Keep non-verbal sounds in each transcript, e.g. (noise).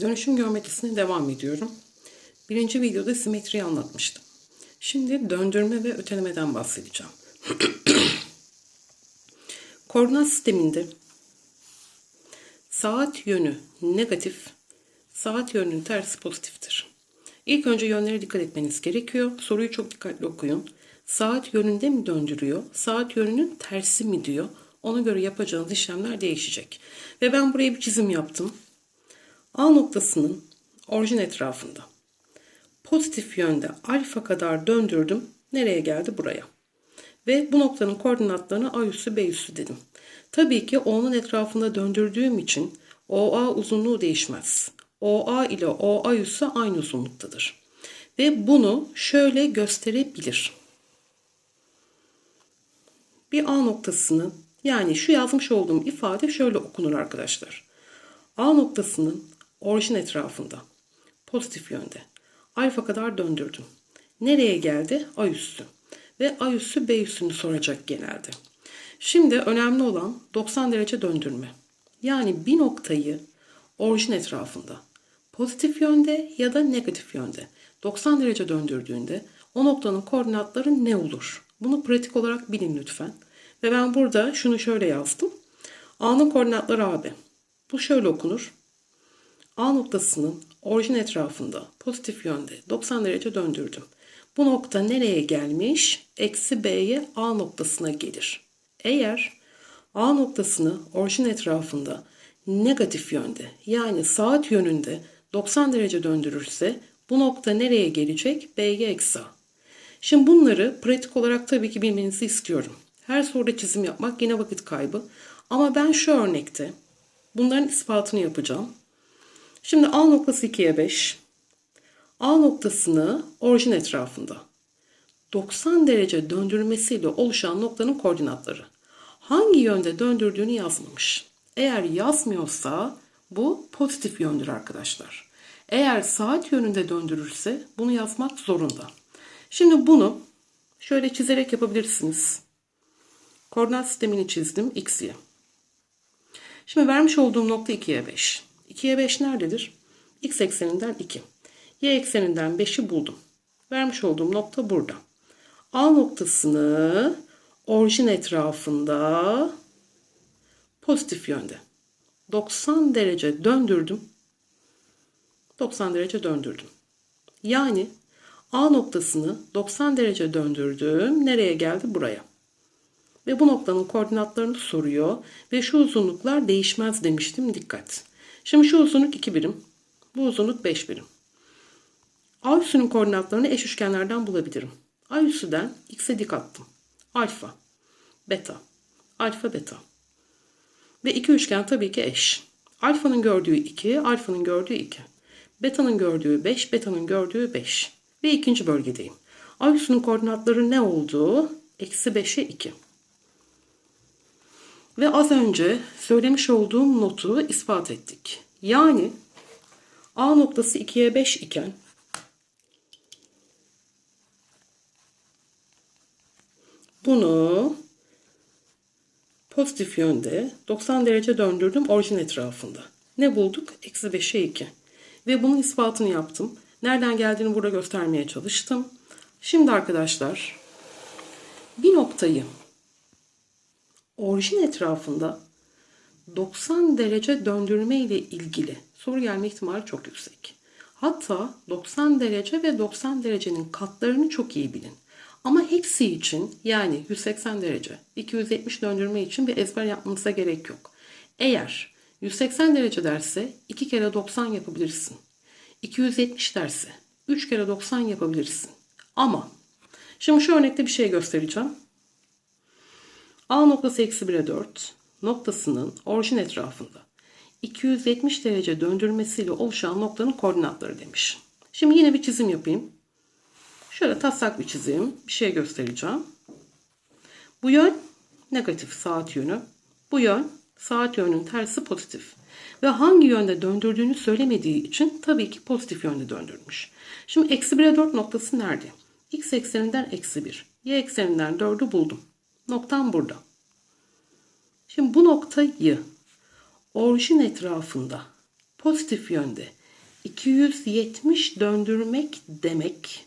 Dönüşüm geometrisine devam ediyorum. Birinci videoda simetriyi anlatmıştım. Şimdi döndürme ve ötelemeden bahsedeceğim. (clears throat) Koordinat sisteminde saat yönü negatif, saat yönünün tersi pozitiftir. İlk önce yönlere dikkat etmeniz gerekiyor. Soruyu çok dikkatli okuyun. Saat yönünde mi döndürüyor, saat yönünün tersi mi diyor. Ona göre yapacağınız işlemler değişecek. Ve ben buraya bir çizim yaptım. A noktasının orijin etrafında. Pozitif yönde alfa kadar döndürdüm. Nereye geldi? Buraya. Ve bu noktanın koordinatlarını A üssü B üssü dedim. Tabii ki O'nun etrafında döndürdüğüm için OA uzunluğu değişmez. OA ile OA üssü aynı uzunluktadır. Ve bunu şöyle gösterebilir. Bir A noktasını yani şu yazmış olduğum ifade şöyle okunur arkadaşlar. A noktasının orijin etrafında pozitif yönde alfa kadar döndürdüm. Nereye geldi? A üssü. Ve A üssü B üssünü soracak genelde. Şimdi önemli olan 90 derece döndürme. Yani bir noktayı orijin etrafında pozitif yönde ya da negatif yönde 90 derece döndürdüğünde o noktanın koordinatları ne olur? Bunu pratik olarak bilin lütfen. Ve ben burada şunu şöyle yazdım. A'nın koordinatları AB. Bu şöyle okunur. A noktasının orijin etrafında pozitif yönde 90 derece döndürdüm. Bu nokta nereye gelmiş? Eksi B'ye A noktasına gelir. Eğer A noktasını orijin etrafında negatif yönde yani saat yönünde 90 derece döndürürse bu nokta nereye gelecek? B'ye eksi A. Şimdi bunları pratik olarak tabii ki bilmenizi istiyorum. Her soruda çizim yapmak yine vakit kaybı. Ama ben şu örnekte bunların ispatını yapacağım. Şimdi A noktası 2'ye 5. A noktasını orijin etrafında 90 derece döndürmesiyle oluşan noktanın koordinatları. Hangi yönde döndürdüğünü yazmamış. Eğer yazmıyorsa bu pozitif yöndür arkadaşlar. Eğer saat yönünde döndürürse bunu yazmak zorunda. Şimdi bunu şöyle çizerek yapabilirsiniz. Koordinat sistemini çizdim x, y. Şimdi vermiş olduğum nokta 2'ye 5. 2'ye 5 nerededir? X ekseninden 2. Y ekseninden 5'i buldum. Vermiş olduğum nokta burada. A noktasını orijin etrafında pozitif yönde 90 derece döndürdüm. 90 derece döndürdüm. Yani A noktasını 90 derece döndürdüm. Nereye geldi? Buraya. Ve bu noktanın koordinatlarını soruyor. Ve şu uzunluklar değişmez demiştim. Dikkat. Şimdi şu uzunluk 2 birim. Bu uzunluk 5 birim. A üssünün koordinatlarını eş üçgenlerden bulabilirim. A üssüden x'e dik attım. Alfa, beta, alfa, beta. Ve iki üçgen tabii ki eş. Alfanın gördüğü 2, alfanın gördüğü 2. Beta'nın gördüğü 5, beta'nın gördüğü 5. Ve ikinci bölgedeyim. A üssünün koordinatları ne oldu? Eksi 5'e 2. Ve az önce söylemiş olduğum notu ispat ettik. Yani A noktası 2'ye 5 iken bunu pozitif yönde 90 derece döndürdüm orijin etrafında. Ne bulduk? Eksi 5'e 2. Ve bunun ispatını yaptım. Nereden geldiğini burada göstermeye çalıştım. Şimdi arkadaşlar bir noktayı orijin etrafında 90 derece döndürme ile ilgili soru gelme ihtimali çok yüksek. Hatta 90 derece ve 90 derecenin katlarını çok iyi bilin. Ama hepsi için yani 180 derece, 270 döndürme için bir ezber yapmanıza gerek yok. Eğer 180 derece derse 2 kere 90 yapabilirsin. 270 derse 3 kere 90 yapabilirsin. Ama şimdi şu örnekte bir şey göstereceğim. A noktası eksi 1'e 4 noktasının orijin etrafında 270 derece döndürmesiyle oluşan noktanın koordinatları demiş. Şimdi yine bir çizim yapayım. Şöyle taslak bir çizim. Bir şey göstereceğim. Bu yön negatif saat yönü. Bu yön saat yönünün tersi pozitif. Ve hangi yönde döndürdüğünü söylemediği için tabii ki pozitif yönde döndürmüş. Şimdi eksi 1'e 4 noktası nerede? X ekseninden eksi 1. Y ekseninden 4'ü buldum. Noktam burada. Şimdi bu noktayı orijin etrafında pozitif yönde 270 döndürmek demek.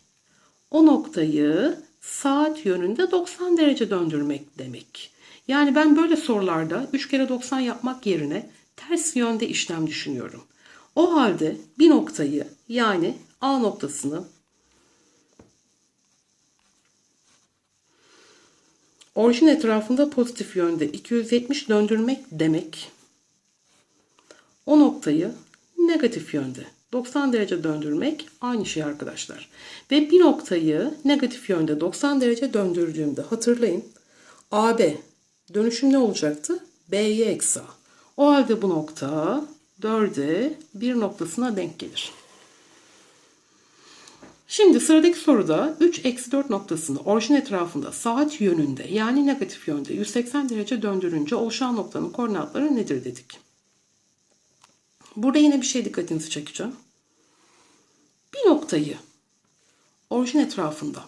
O noktayı saat yönünde 90 derece döndürmek demek. Yani ben böyle sorularda 3 kere 90 yapmak yerine ters yönde işlem düşünüyorum. O halde bir noktayı yani A noktasını orijin etrafında pozitif yönde 270 döndürmek demek. O noktayı negatif yönde 90 derece döndürmek aynı şey arkadaşlar. Ve bir noktayı negatif yönde 90 derece döndürdüğümde hatırlayın AB dönüşüm ne olacaktı? B'ye eksi A. O halde bu nokta 4'e 1 noktasına denk gelir. Şimdi sıradaki soruda 3 eksi 4 noktasını orijin etrafında saat yönünde yani negatif yönde 180 derece döndürünce oluşan noktanın koordinatları nedir dedik. Burada yine bir şey dikkatinizi çekeceğim. Bir noktayı orijin etrafında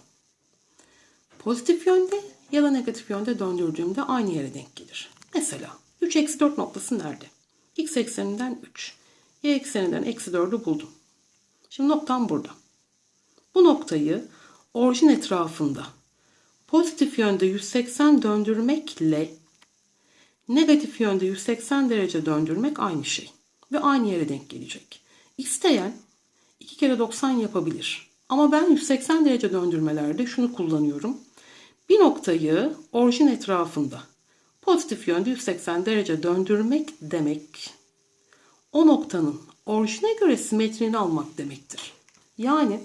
pozitif yönde ya da negatif yönde döndürdüğümde aynı yere denk gelir. Mesela 3 eksi 4 noktası nerede? X ekseninden 3. Y ekseninden eksi 4'ü buldum. Şimdi noktam burada. Bu noktayı orijin etrafında pozitif yönde 180 döndürmekle negatif yönde 180 derece döndürmek aynı şey. Ve aynı yere denk gelecek. İsteyen 2 kere 90 yapabilir. Ama ben 180 derece döndürmelerde şunu kullanıyorum. Bir noktayı orijin etrafında pozitif yönde 180 derece döndürmek demek o noktanın orijine göre simetrini almak demektir. Yani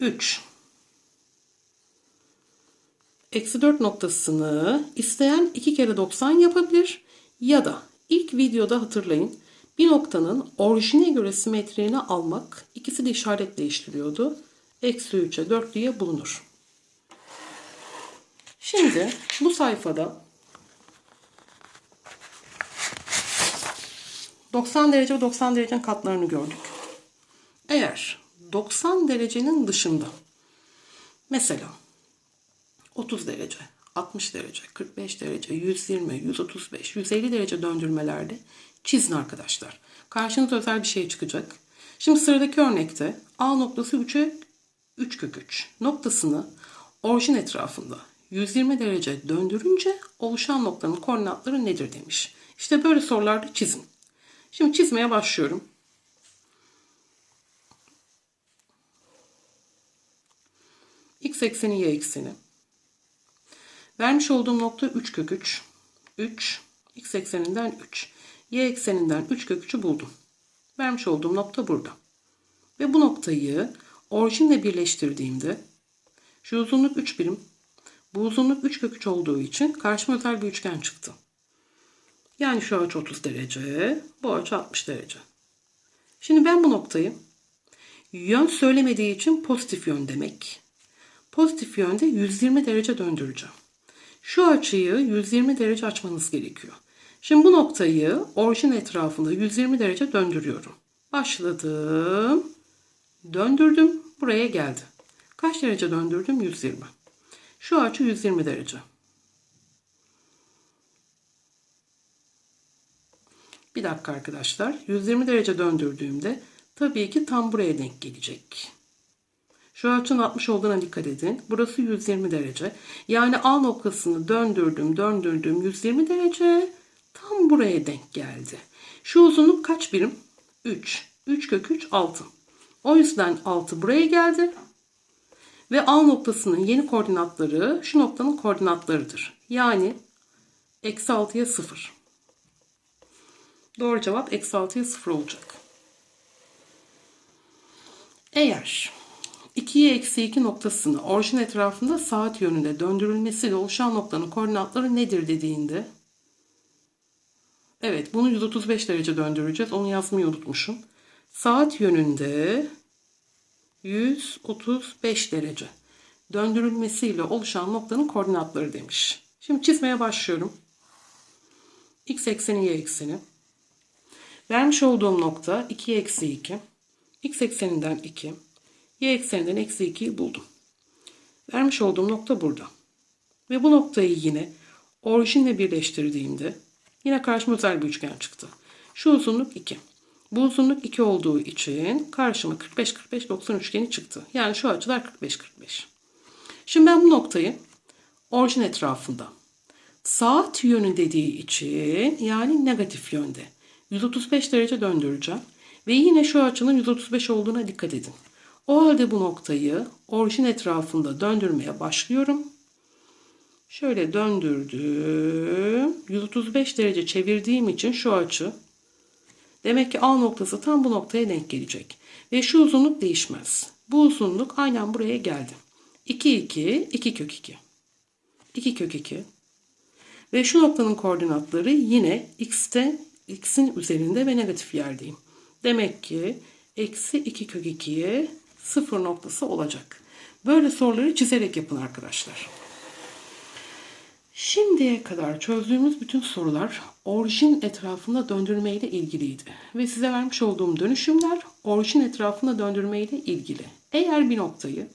3 eksi 4 noktasını isteyen 2 kere 90 yapabilir ya da ilk videoda hatırlayın bir noktanın orijine göre simetriğini almak ikisi de işaret değiştiriyordu. Eksi 3'e 4 diye bulunur. Şimdi bu sayfada 90 derece ve 90 derecenin katlarını gördük. Eğer 90 derecenin dışında mesela 30 derece, 60 derece, 45 derece, 120, 135, 150 derece döndürmelerde çizin arkadaşlar. Karşınıza özel bir şey çıkacak. Şimdi sıradaki örnekte A noktası 3'e 3 kök 3 noktasını orijin etrafında 120 derece döndürünce oluşan noktanın koordinatları nedir demiş. İşte böyle sorularda çizin. Şimdi çizmeye başlıyorum. X ekseni Y ekseni. Vermiş olduğum nokta 3 kök 3. 3. X ekseninden 3. Y ekseninden 3 kök 3'ü buldum. Vermiş olduğum nokta burada. Ve bu noktayı orijinle birleştirdiğimde şu uzunluk 3 birim. Bu uzunluk 3 kök 3 olduğu için karşıma özel bir üçgen çıktı. Yani şu açı 30 derece, bu açı 60 derece. Şimdi ben bu noktayı yön söylemediği için pozitif yön demek. Pozitif yönde 120 derece döndüreceğim. Şu açıyı 120 derece açmanız gerekiyor. Şimdi bu noktayı orijin etrafında 120 derece döndürüyorum. Başladım. Döndürdüm. Buraya geldi. Kaç derece döndürdüm? 120. Şu açı 120 derece. Bir dakika arkadaşlar. 120 derece döndürdüğümde tabii ki tam buraya denk gelecek. Şu açının 60 olduğuna dikkat edin. Burası 120 derece. Yani A noktasını döndürdüm, döndürdüm 120 derece. Tam buraya denk geldi. Şu uzunluk kaç birim? 3. 3 kök 3 6. O yüzden 6 buraya geldi. Ve A noktasının yeni koordinatları şu noktanın koordinatlarıdır. Yani eksi 6'ya 0. Doğru cevap eksi 6'ya 0 olacak. Eğer 2'ye eksi 2 noktasını orijin etrafında saat yönünde döndürülmesiyle oluşan noktanın koordinatları nedir dediğinde Evet bunu 135 derece döndüreceğiz. Onu yazmayı unutmuşum. Saat yönünde 135 derece döndürülmesiyle oluşan noktanın koordinatları demiş. Şimdi çizmeye başlıyorum. X ekseni Y ekseni. Vermiş olduğum nokta 2 eksi 2. X ekseninden 2. Y ekseninden eksi 2'yi buldum. Vermiş olduğum nokta burada. Ve bu noktayı yine orijinle birleştirdiğimde yine karşıma özel bir üçgen çıktı. Şu uzunluk 2. Bu uzunluk 2 olduğu için karşıma 45 45 90 üçgeni çıktı. Yani şu açılar 45 45. Şimdi ben bu noktayı orijin etrafında saat yönü dediği için yani negatif yönde 135 derece döndüreceğim. Ve yine şu açının 135 olduğuna dikkat edin. O halde bu noktayı orijin etrafında döndürmeye başlıyorum. Şöyle döndürdüm. 135 derece çevirdiğim için şu açı demek ki A noktası tam bu noktaya denk gelecek. Ve şu uzunluk değişmez. Bu uzunluk aynen buraya geldi. 2 2 2 kök 2. 2 kök 2. Ve şu noktanın koordinatları yine x'te x'in üzerinde ve negatif yerdeyim. Demek ki eksi 2 kök 2'ye sıfır noktası olacak. Böyle soruları çizerek yapın arkadaşlar. Şimdiye kadar çözdüğümüz bütün sorular orijin etrafında döndürme ile ilgiliydi. Ve size vermiş olduğum dönüşümler orijin etrafında döndürme ile ilgili. Eğer bir noktayı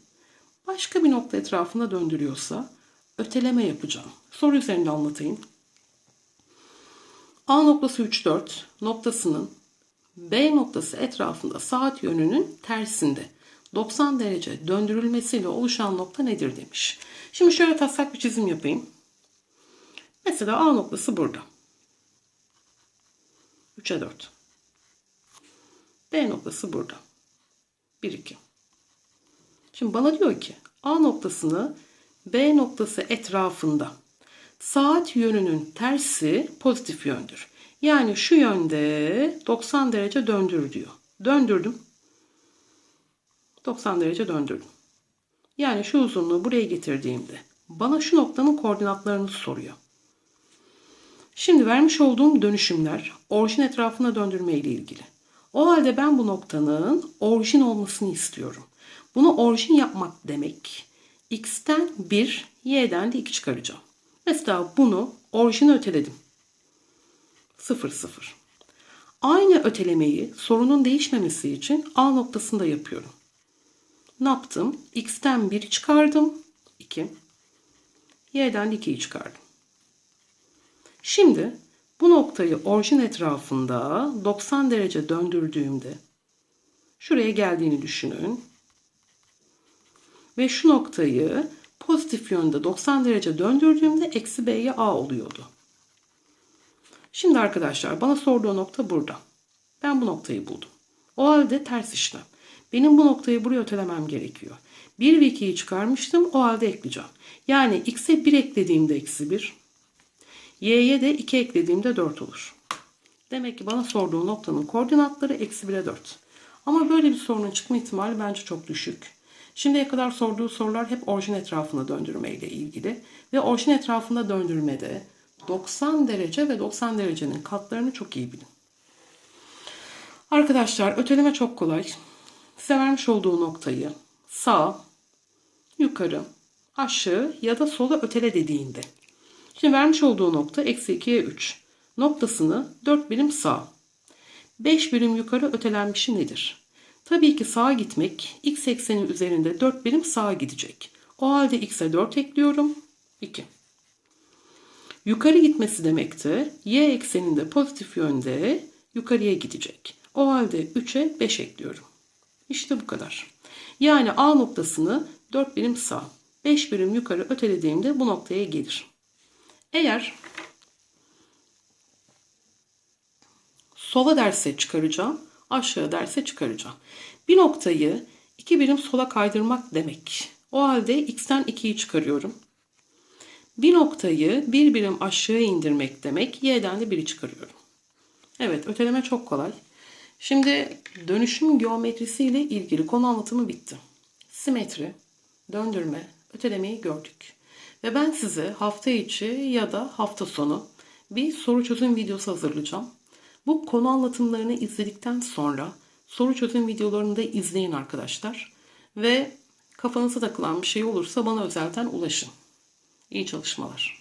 başka bir nokta etrafında döndürüyorsa öteleme yapacağım. Soru üzerinde anlatayım. A noktası 3 4 noktasının B noktası etrafında saat yönünün tersinde 90 derece döndürülmesiyle oluşan nokta nedir demiş. Şimdi şöyle taslak bir çizim yapayım. Mesela A noktası burada. 3'e 4. B noktası burada. 1 2. Şimdi bana diyor ki A noktasını B noktası etrafında saat yönünün tersi pozitif yöndür. Yani şu yönde 90 derece döndür diyor. Döndürdüm. 90 derece döndürdüm. Yani şu uzunluğu buraya getirdiğimde bana şu noktanın koordinatlarını soruyor. Şimdi vermiş olduğum dönüşümler orijin etrafına döndürme ile ilgili. O halde ben bu noktanın orijin olmasını istiyorum. Bunu orijin yapmak demek x'ten 1, y'den de 2 çıkaracağım. Mesela bunu orijine öteledim. 0 0. Aynı ötelemeyi sorunun değişmemesi için A noktasında yapıyorum. Ne yaptım? X'ten 1 çıkardım. 2. Y'den de 2'yi çıkardım. Şimdi bu noktayı orijin etrafında 90 derece döndürdüğümde şuraya geldiğini düşünün. Ve şu noktayı pozitif yönde 90 derece döndürdüğümde eksi b'ye a oluyordu. Şimdi arkadaşlar bana sorduğu nokta burada. Ben bu noktayı buldum. O halde ters işlem. Benim bu noktayı buraya ötelemem gerekiyor. 1 ve 2'yi çıkarmıştım. O halde ekleyeceğim. Yani x'e 1 eklediğimde eksi 1. Y'ye de 2 eklediğimde 4 olur. Demek ki bana sorduğu noktanın koordinatları eksi 1'e 4. Ama böyle bir sorunun çıkma ihtimali bence çok düşük. Şimdiye kadar sorduğu sorular hep orijin etrafına döndürme ile ilgili. Ve orijin etrafında döndürmede 90 derece ve 90 derecenin katlarını çok iyi bilin. Arkadaşlar öteleme çok kolay. Size vermiş olduğu noktayı sağ, yukarı, aşağı ya da sola ötele dediğinde. Şimdi vermiş olduğu nokta eksi 2'ye 3. Noktasını 4 birim sağ. 5 birim yukarı ötelenmişi nedir? Tabii ki sağa gitmek x ekseni üzerinde 4 birim sağa gidecek. O halde x'e 4 ekliyorum. 2. Yukarı gitmesi demekti. Y ekseninde pozitif yönde yukarıya gidecek. O halde 3'e 5 ekliyorum. İşte bu kadar. Yani A noktasını 4 birim sağ, 5 birim yukarı ötelediğimde bu noktaya gelir. Eğer sola derse çıkaracağım, aşağı derse çıkaracağım. Bir noktayı 2 birim sola kaydırmak demek. O halde x'ten 2'yi çıkarıyorum. Bir noktayı bir birim aşağıya indirmek demek. Y'den de 1'i çıkarıyorum. Evet öteleme çok kolay. Şimdi dönüşüm geometrisi ile ilgili konu anlatımı bitti. Simetri, döndürme, ötelemeyi gördük. Ve ben size hafta içi ya da hafta sonu bir soru çözüm videosu hazırlayacağım. Bu konu anlatımlarını izledikten sonra soru çözüm videolarını da izleyin arkadaşlar. Ve kafanıza takılan bir şey olursa bana özelden ulaşın. İyi çalışmalar.